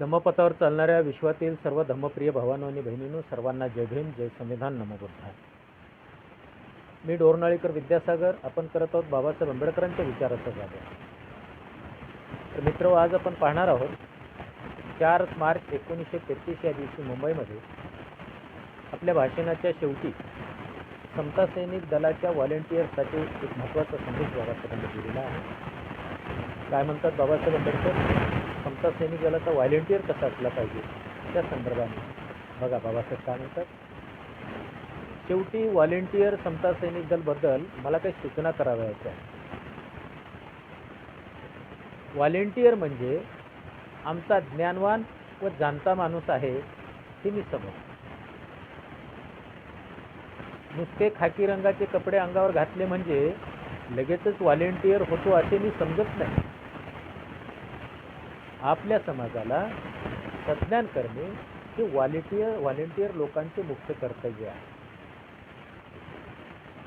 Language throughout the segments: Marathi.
धम्मपथावर चालणाऱ्या विश्वातील सर्व धम्मप्रिय भावानो आणि बहिणींनो सर्वांना जय भीम जय संविधान नमोबुद्धा मी डोरनाळीकर विद्यासागर आपण करत आहोत बाबासाहेब आंबेडकरांच्या विचाराचा जागा तर मित्र आज आपण पाहणार आहोत चार मार्च एकोणीसशे तेहतीस या दिवशी मुंबईमध्ये आपल्या भाषणाच्या शेवटी समता सैनिक दलाच्या व्हॉलेंटियर्ससाठी एक महत्त्वाचा संदेश बाबासाहेबांनी दिलेला आहे. काय म्हणतात बाबासाहेब आंबेडकर? समता सैनिक दलाचा व्हॉलेंटियर कसा असला पाहिजे? त्या संदर्भाने. बघा बाबासाहेब काय म्हणतात? शेवटी व्हॉलेंटियर समता सैनिक दलबद्दल मला काही सूचना करावयाच्या आहेत. व्हॉलेंटियर म्हणजे आमचा ज्ञानवान व जाणता माणूस आहे हे मी समजतो. नुसते खाकी रंगाचे कपडे अंगावर घातले म्हणजे लगेचच व्हॉलेंटियर होतो असे मी समजत नाही. आपल्या समाजाला सज्ञान करणे हे व्हॉलेंटियर व्हॉलेंटियर लोकांचे मुख्य कर्तव्य आहे.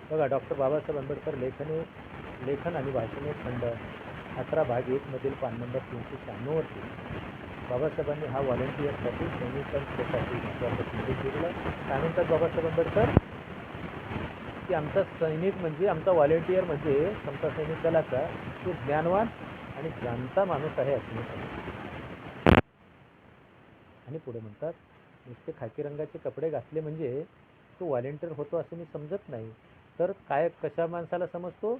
बघा डॉक्टर बाबासाहेब आंबेडकर लेखने लेखन आणि भाषणे खंड अकरा भाग एकमधील पान नंबर तीनशे शहाण्णववरती बाबासाहेबांनी हा व्हॉलेंटियरसाठी सैनिकांसाठी महत्त्वाचा संदेश काय म्हणतात बाबासाहेब आंबेडकर? की आमचा सैनिक म्हणजे आमचा व्हॉलेंटियर म्हणजे समता सैनिक दलाचा तो ज्ञानवान आणि जाणता माणूस आहे असं आणि पुढे म्हणतात नुसते खाकी रंगाचे कपडे घातले म्हणजे तो व्हॉलेंटियर होतो असं मी समजत नाही. तर काय कशा माणसाला समजतो?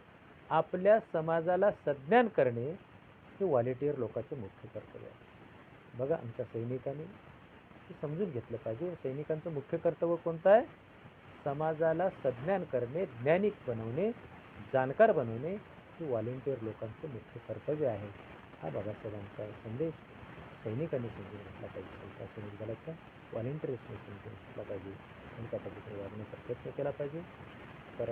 आपल्या समाजाला सज्ञान करणे हे व्हॉलेंटियर लोकांचे मुख्य कर्तव्य आहे. बघा आमच्या सैनिकांनी ते समजून घेतलं पाहिजे. सैनिकांचं मुख्य कर्तव्य कोणतं आहे? समाजाला सज्ञान करणे ज्ञानिक बनवणे जाणकार बनवणे हे व्हॉलेंटियर लोकांचं मुख्य कर्तव्य आहे. हा बाबासाहेबांचा संदेश सैनिकांनी समजून घेतला पाहिजे. त्या सैनिक दलाच्या व्हॉलेंटियर्सने समजून घेतला पाहिजे. आणि त्या पद्धतीने वागण्याचा प्रयत्न केला पाहिजे. तर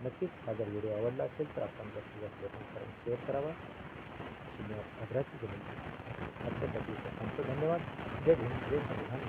नक्कीच हा जर व्हिडिओ आवडला असेल तर आपण जास्तीत जास्त लोकांपर्यंत शेअर करावा. अशी मी आग्रहाची विनंती आजच्यासाठी आमचं धन्यवाद. जय हिंद. जय संविधान